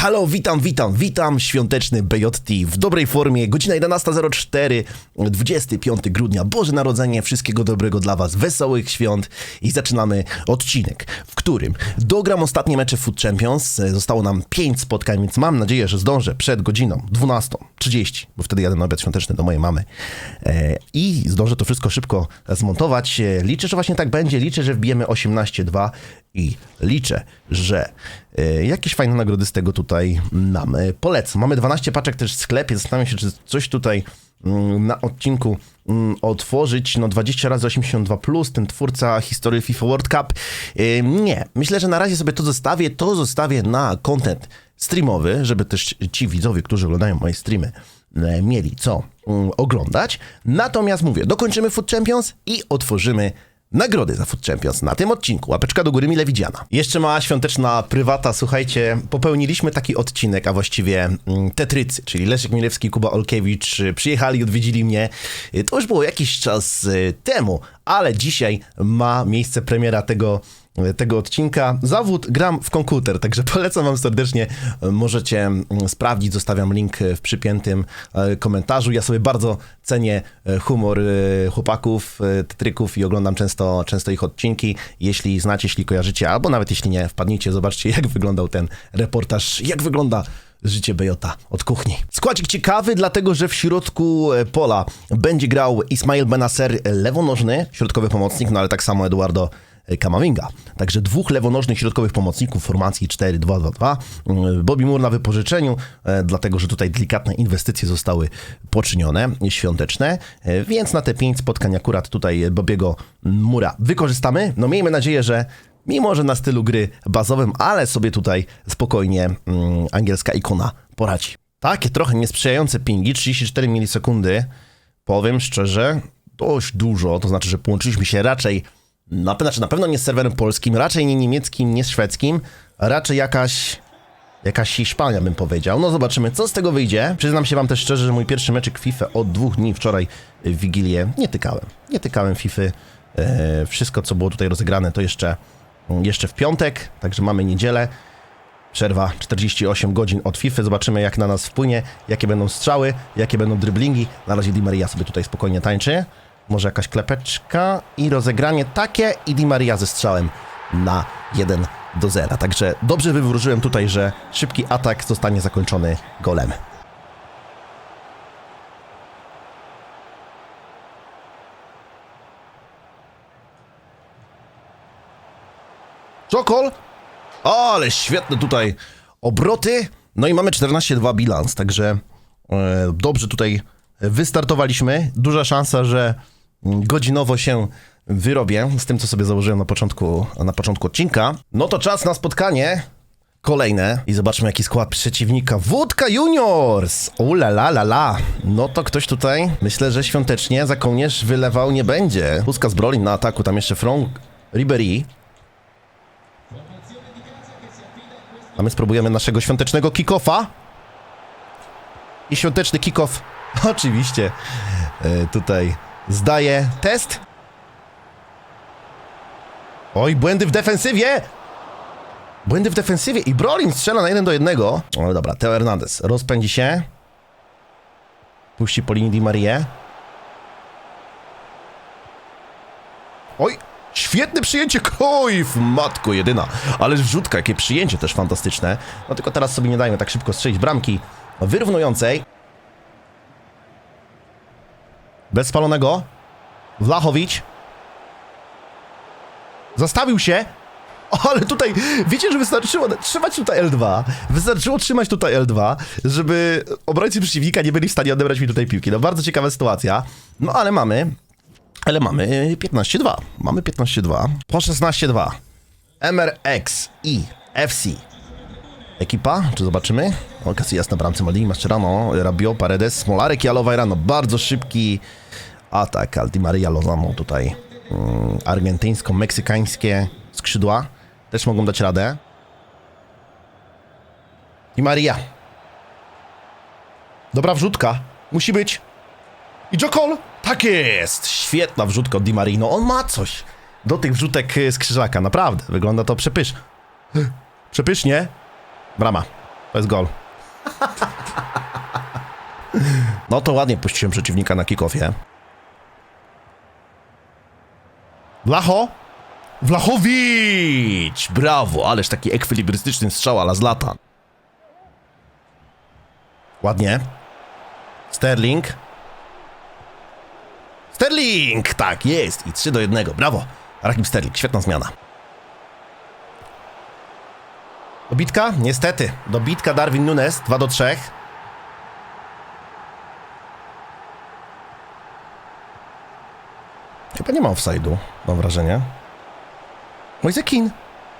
Halo, witam, witam, witam, świąteczny BJT w dobrej formie, godzina 11.04, 25 grudnia, Boże Narodzenie, wszystkiego dobrego dla Was, wesołych świąt. I zaczynamy odcinek, w którym dogram ostatnie mecze Food Champions, E, zostało nam 5 spotkań, więc mam nadzieję, że zdążę przed godziną 12.30, bo wtedy jadę na obiad świąteczny do mojej mamy. E, i zdążę to wszystko szybko zmontować. E, Liczę, że właśnie tak będzie, liczę, że wbijemy 18.2 i liczę, że e, jakieś fajne nagrody z tego tutaj nam polecą. Mamy 12 paczek też w sklepie, zastanawiam się, czy coś tutaj mm, na odcinku mm, otworzyć. No 20 razy 82 plus, ten twórca historii FIFA World Cup. E, Nie, myślę, że na razie sobie to zostawię, to zostawię na content streamowy, żeby też ci widzowie, którzy oglądają moje streamy, e, mieli co mm, oglądać. Natomiast mówię, dokończymy Food Champions i otworzymy Nagrody za Food Champions na tym odcinku. Łapeczka do góry mile widziana. Jeszcze mała świąteczna prywata. Słuchajcie, popełniliśmy taki odcinek, a właściwie mm, Tetrycy, czyli Leszek Milewski Kuba Olkiewicz y, przyjechali, odwiedzili mnie. Y, To już było jakiś czas y, temu, ale dzisiaj ma miejsce premiera tego tego odcinka. Zawód gram w komputer, także polecam wam serdecznie. Możecie mm, sprawdzić, zostawiam link w przypiętym e, komentarzu. Ja sobie bardzo cenię e, humor e, chłopaków, tetryków i oglądam często, często ich odcinki. Jeśli znacie, jeśli kojarzycie, albo nawet jeśli nie, wpadnijcie, zobaczcie jak wyglądał ten reportaż, jak wygląda życie Bejota od kuchni. Składzik ciekawy, dlatego że w środku pola będzie grał Ismail Benacer, e, lewonożny, środkowy pomocnik, no ale tak samo Eduardo Kamavinga. Także dwóch lewonożnych środkowych pomocników formacji 4-2-2-2. Mm, Bobby Moore na wypożyczeniu, e, dlatego że tutaj delikatne inwestycje zostały poczynione, świąteczne, więc na te pięć spotkań akurat tutaj Bobiego Mura wykorzystamy. No miejmy nadzieję, że mimo że na stylu gry bazowym, ale sobie tutaj spokojnie mm, angielska ikona poradzi. Takie trochę niesprzyjające pingi, 34 milisekundy, powiem szczerze, dość dużo, to znaczy, że połączyliśmy się raczej, na, znaczy na pewno nie z serwerem polskim, raczej nie niemieckim, nie szwedzkim, raczej jakaś jakaś Hiszpania bym powiedział. No zobaczymy, co z tego wyjdzie. Przyznam się wam też szczerze, że mój pierwszy meczek FIFA od dwóch dni wczoraj w Wigilię nie tykałem. Nie tykałem FIFA. E, wszystko, co było tutaj rozegrane, to jeszcze, jeszcze w piątek, także mamy niedzielę. Przerwa 48 godzin od FIFA. Zobaczymy, jak na nas wpłynie, jakie będą strzały, jakie będą driblingi. Na razie Di Maria sobie tutaj spokojnie tańczy. Może jakaś klepeczka i rozegranie takie i Di Maria ze strzałem na 1 do 0. Także dobrze wywróżyłem tutaj, że szybki atak zostanie zakończony golem. Czokol! Ale świetne tutaj obroty. No i mamy 14-2 bilans, także e, dobrze tutaj wystartowaliśmy. Duża szansa, że godzinowo się wyrobię z tym, co sobie założyłem na początku, na początku odcinka. No to czas na spotkanie kolejne i zobaczmy jaki skład przeciwnika. Wódka Juniors! Ula la la la. No to ktoś tutaj, myślę, że świątecznie za kołnierz wylewał nie będzie. Puska z Brolin na ataku, tam jeszcze Frank Ribery. A my spróbujemy naszego świątecznego kick-offa. I świąteczny kick-off oczywiście e, tutaj zdaje test. Oj, błędy w defensywie! Błędy w defensywie i Brolin strzela na 1 do 1. Ale dobra, Teo Hernandez rozpędzi się. Puści po linii Di Marie. Oj, świetne przyjęcie Kojf, matko jedyna. Ale wrzutka, jakie przyjęcie też fantastyczne. No tylko teraz sobie nie dajmy tak szybko strzelić bramki wyrównującej. Bez spalonego. Wlachowicz. Zastawił się. Ale tutaj, wiecie, że wystarczyło trzymać tutaj L2. Wystarczyło trzymać tutaj L2, żeby obrońcy przeciwnika nie byli w stanie odebrać mi tutaj piłki. No bardzo ciekawa sytuacja. No ale mamy, ale mamy 15-2. Mamy 15-2. Po 16-2. MRX i FC. Ekipa, czy zobaczymy? O, Casillas na bramce Maldini, Mascherano, Rabio, Paredes, Smolarek i Alowajrano. Bardzo szybki atak. Aldi Maria Lozano tutaj. Mm, argentyńsko-meksykańskie skrzydła też mogą dać radę. I Maria. Dobra wrzutka. Musi być. I Jokol. Tak jest. Świetna wrzutka od Di Marino. On ma coś do tych wrzutek y, z krzyżaka. Naprawdę. Wygląda to przepysz. Przepysznie. Brama. To jest gol. No to ładnie puściłem przeciwnika na kickoffie. Blacho! Wlachowicz! Brawo, ależ taki ekwilibrystyczny strzał ala z lata. Ładnie. Sterling. Sterling! Tak, jest. I 3 do 1. Brawo. Rakim Sterling, świetna zmiana. Dobitka? Niestety. Dobitka Darwin Nunes, 2 do 3. Chyba nie ma offside'u, mam wrażenie. Mojzekin!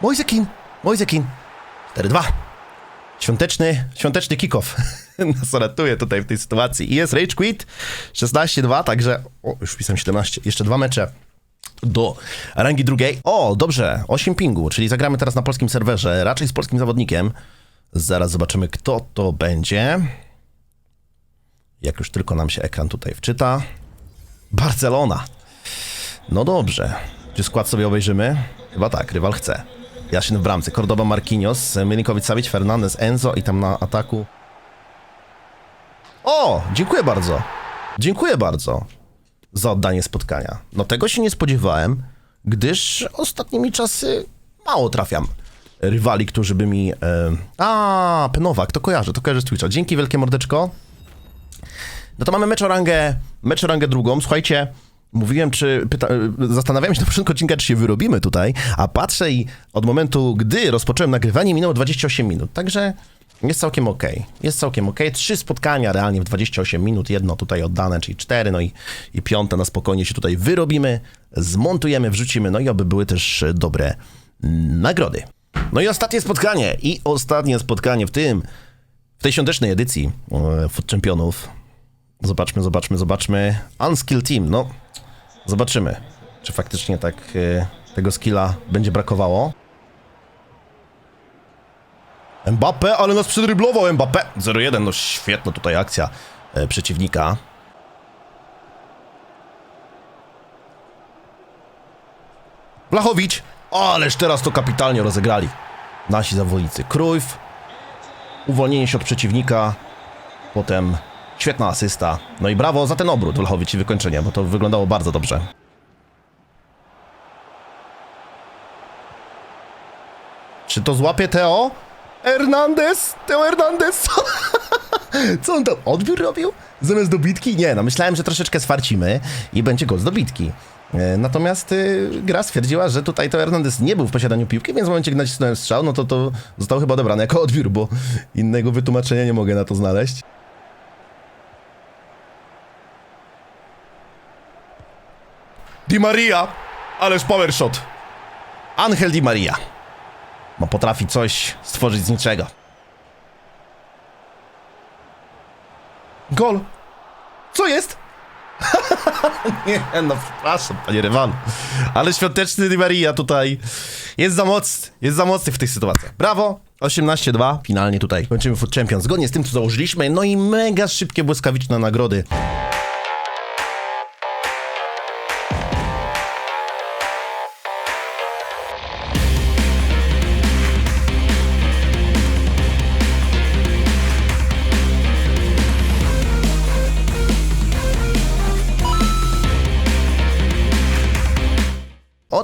Mojzekin! Mojzekin! 4-2. Świąteczny, świąteczny kick-off nas ratuje tutaj w tej sytuacji. I jest Rage Quit 16-2, także... O, już wpisałem 17. Jeszcze dwa mecze do rangi drugiej. O, dobrze, 8 pingu, czyli zagramy teraz na polskim serwerze, raczej z polskim zawodnikiem. Zaraz zobaczymy, kto to będzie. Jak już tylko nam się ekran tutaj wczyta. Barcelona. No dobrze. Czy skład sobie obejrzymy? Chyba tak, rywal chce. Jasin w bramce, Cordoba Marquinhos, Milinkovic-Savic, Fernandez, Enzo i tam na ataku... O! Dziękuję bardzo. Dziękuję bardzo za oddanie spotkania. No tego się nie spodziewałem, gdyż ostatnimi czasy mało trafiam rywali, którzy by mi... E... A, Penowak, to kojarzę, to kojarzę z Twitcha. Dzięki wielkie mordeczko. No to mamy mecz o rangę, mecz o rangę drugą. Słuchajcie, mówiłem, czy pyta, zastanawiałem się na początku odcinka, czy się wyrobimy tutaj, a patrzę i od momentu, gdy rozpocząłem nagrywanie, minęło 28 minut. Także jest całkiem ok. Jest całkiem ok. Trzy spotkania realnie w 28 minut, jedno tutaj oddane, czyli cztery, no i, i piąte na spokojnie się tutaj wyrobimy, zmontujemy, wrzucimy, no i oby były też dobre nagrody. No i ostatnie spotkanie, i ostatnie spotkanie w tym, w tej świątecznej edycji e, Food Championów. Zobaczmy, zobaczmy, zobaczmy. Unskill Team, no zobaczymy, czy faktycznie tak e, tego skilla będzie brakowało. Mbappe, ale nas przedryblował Mbappe. 0-1, no świetna tutaj akcja e, przeciwnika. Blachowicz, ależ teraz to kapitalnie rozegrali nasi zawodnicy. Krujf, uwolnienie się od przeciwnika, potem świetna asysta. No i brawo za ten obrót Blachowicz i wykończenie, bo to wyglądało bardzo dobrze. Czy to złapie Teo? Hernandez! Teo Hernandez! Co on tam? Odbiór robił? Zamiast dobitki? Nie, no myślałem, że troszeczkę swarcimy i będzie gol z dobitki. E, Natomiast y, gra stwierdziła, że tutaj to Hernandez nie był w posiadaniu piłki, więc w momencie, gdy nacisnąłem strzał, no to to zostało chyba odebrane jako odbiór, bo innego wytłumaczenia nie mogę na to znaleźć. Di Maria! Ależ power shot! Angel Di Maria. Bo potrafi coś stworzyć z niczego. Gol! Co jest? nie, no przepraszam, panie rywalu. Ale świąteczny Di Maria tutaj jest za mocny, jest za mocny w tych sytuacjach. Brawo! 18-2, finalnie tutaj kończymy Food Champions zgodnie z tym, co założyliśmy. No i mega szybkie, błyskawiczne nagrody.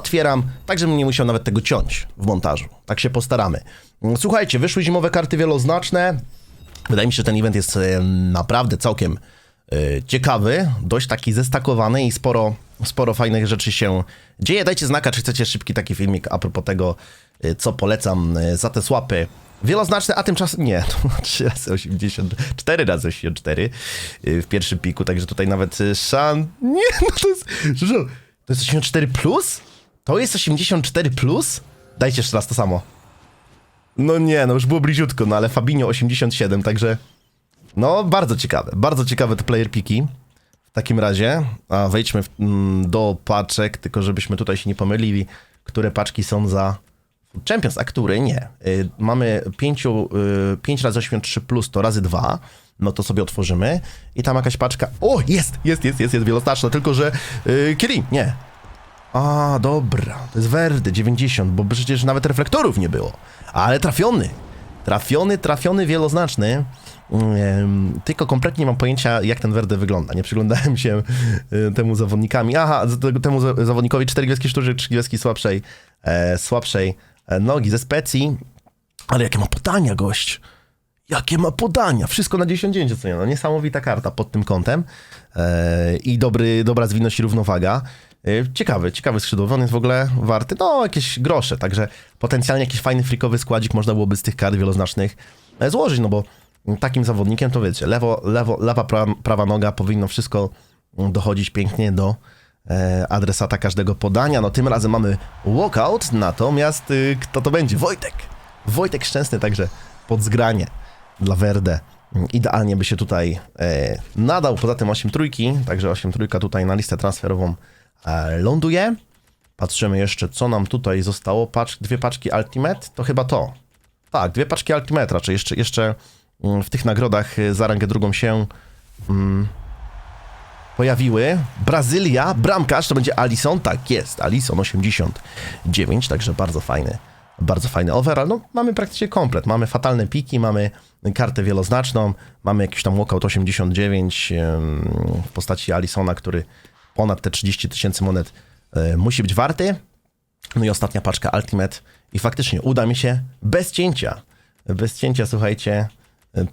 Otwieram, tak żebym nie musiał nawet tego ciąć w montażu. Tak się postaramy. Słuchajcie, wyszły zimowe karty wieloznaczne. Wydaje mi się, że ten event jest e, naprawdę całkiem e, ciekawy, dość taki zestakowany i sporo, sporo fajnych rzeczy się dzieje. Dajcie znaka, czy chcecie szybki taki filmik a propos tego, e, co polecam za te słapy. Wieloznaczne, a tymczasem nie, to 3 razy 80, 4 razy 84 e, w pierwszym piku, także tutaj nawet szan... Nie, no to jest... To jest 84 plus? To jest 84 plus? Dajcie jeszcze raz to samo. No nie, no już było bliziutko, no ale Fabinho 87, także... No, bardzo ciekawe, bardzo ciekawe te player piki. W takim razie, a wejdźmy w, mm, do paczek, tylko żebyśmy tutaj się nie pomylili, które paczki są za Champions, a które nie. Y, mamy 5, y, 5 razy 83 plus to razy 2, no to sobie otworzymy i tam jakaś paczka... O, jest, jest, jest, jest, jest wieloznaczna, tylko że... Y, Kiri, nie, a, dobra. To jest Verde 90, bo przecież nawet reflektorów nie było. Ale trafiony. Trafiony, trafiony, wieloznaczny. Ym, Tylko kompletnie nie mam pojęcia, jak ten Werde wygląda. Nie przyglądałem się y, temu zawodnikami. Aha, temu za- zawodnikowi cztery gwiazdki sztuczek, trzy gwiazdki słabszej, e, słabszej e, nogi ze specji. Ale jakie ma podania, gość. Jakie ma podania. Wszystko na 10 co nie? No, niesamowita karta pod tym kątem. E, I dobry, dobra zwinność i równowaga. E, ciekawy, ciekawy skrzydłowy. On jest w ogóle warty, no, jakieś grosze. Także potencjalnie jakiś fajny frikowy składzik można byłoby z tych kart wieloznacznych e, złożyć, no bo takim zawodnikiem to wiecie, lewo, lewo, lewa, prawa, prawa noga powinno wszystko mm, dochodzić pięknie do e, adresata każdego podania. No tym razem mamy walkout, natomiast y, kto to będzie? Wojtek. Wojtek Szczęsny, także pod zgranie dla Verde. Mm, Idealnie by się tutaj e, nadał. Poza tym 8 trójki, także 8 trójka tutaj na listę transferową ląduje. Patrzymy jeszcze, co nam tutaj zostało. Pacz, dwie paczki Ultimate, to chyba to. Tak, dwie paczki Ultimate, raczej jeszcze, jeszcze mm, w tych nagrodach y, za rangę drugą się mm, pojawiły. Brazylia, bramkarz, to będzie Alison, tak jest, Alison 89, także bardzo fajny, bardzo fajny overall. No, mamy praktycznie komplet, mamy fatalne piki, mamy kartę wieloznaczną, mamy jakiś tam walkout 89 em, w postaci Alisona, który ponad te 30 tysięcy monet e, musi być warty. No i ostatnia paczka Ultimate i faktycznie uda mi się bez cięcia, bez cięcia, słuchajcie,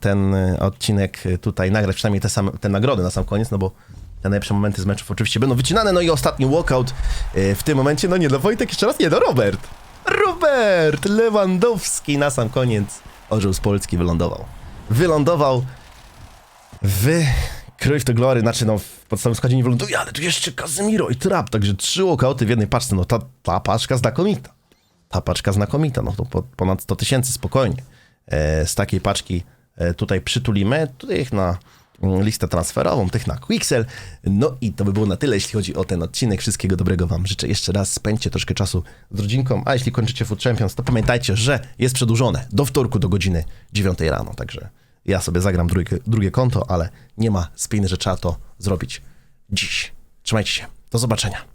ten e, odcinek tutaj nagrać, przynajmniej te, same, te nagrody na sam koniec, no bo te najlepsze momenty z meczów oczywiście będą wycinane, no i ostatni walkout e, w tym momencie, no nie, no Wojtek jeszcze raz, nie, no Robert, Robert Lewandowski na sam koniec, orzeł z Polski wylądował. Wylądował w Cruyff to Glory, znaczy no w podstawowym składzie nie wyląduje, ale tu jeszcze Casemiro i Trap, także trzy walkouty w jednej paczce, no ta, ta paczka znakomita. Ta paczka znakomita, no to po, ponad 100 tysięcy spokojnie. E, z takiej paczki e, tutaj przytulimy, tutaj ich na mm, listę transferową, tych na Quixel. No i to by było na tyle, jeśli chodzi o ten odcinek. Wszystkiego dobrego Wam życzę jeszcze raz. Spędźcie troszkę czasu z rodzinką, a jeśli kończycie Food Champions, to pamiętajcie, że jest przedłużone do wtorku do godziny 9 rano, także ja sobie zagram drugie, drugie konto, ale nie ma spiny, że trzeba to zrobić dziś. Trzymajcie się. Do zobaczenia.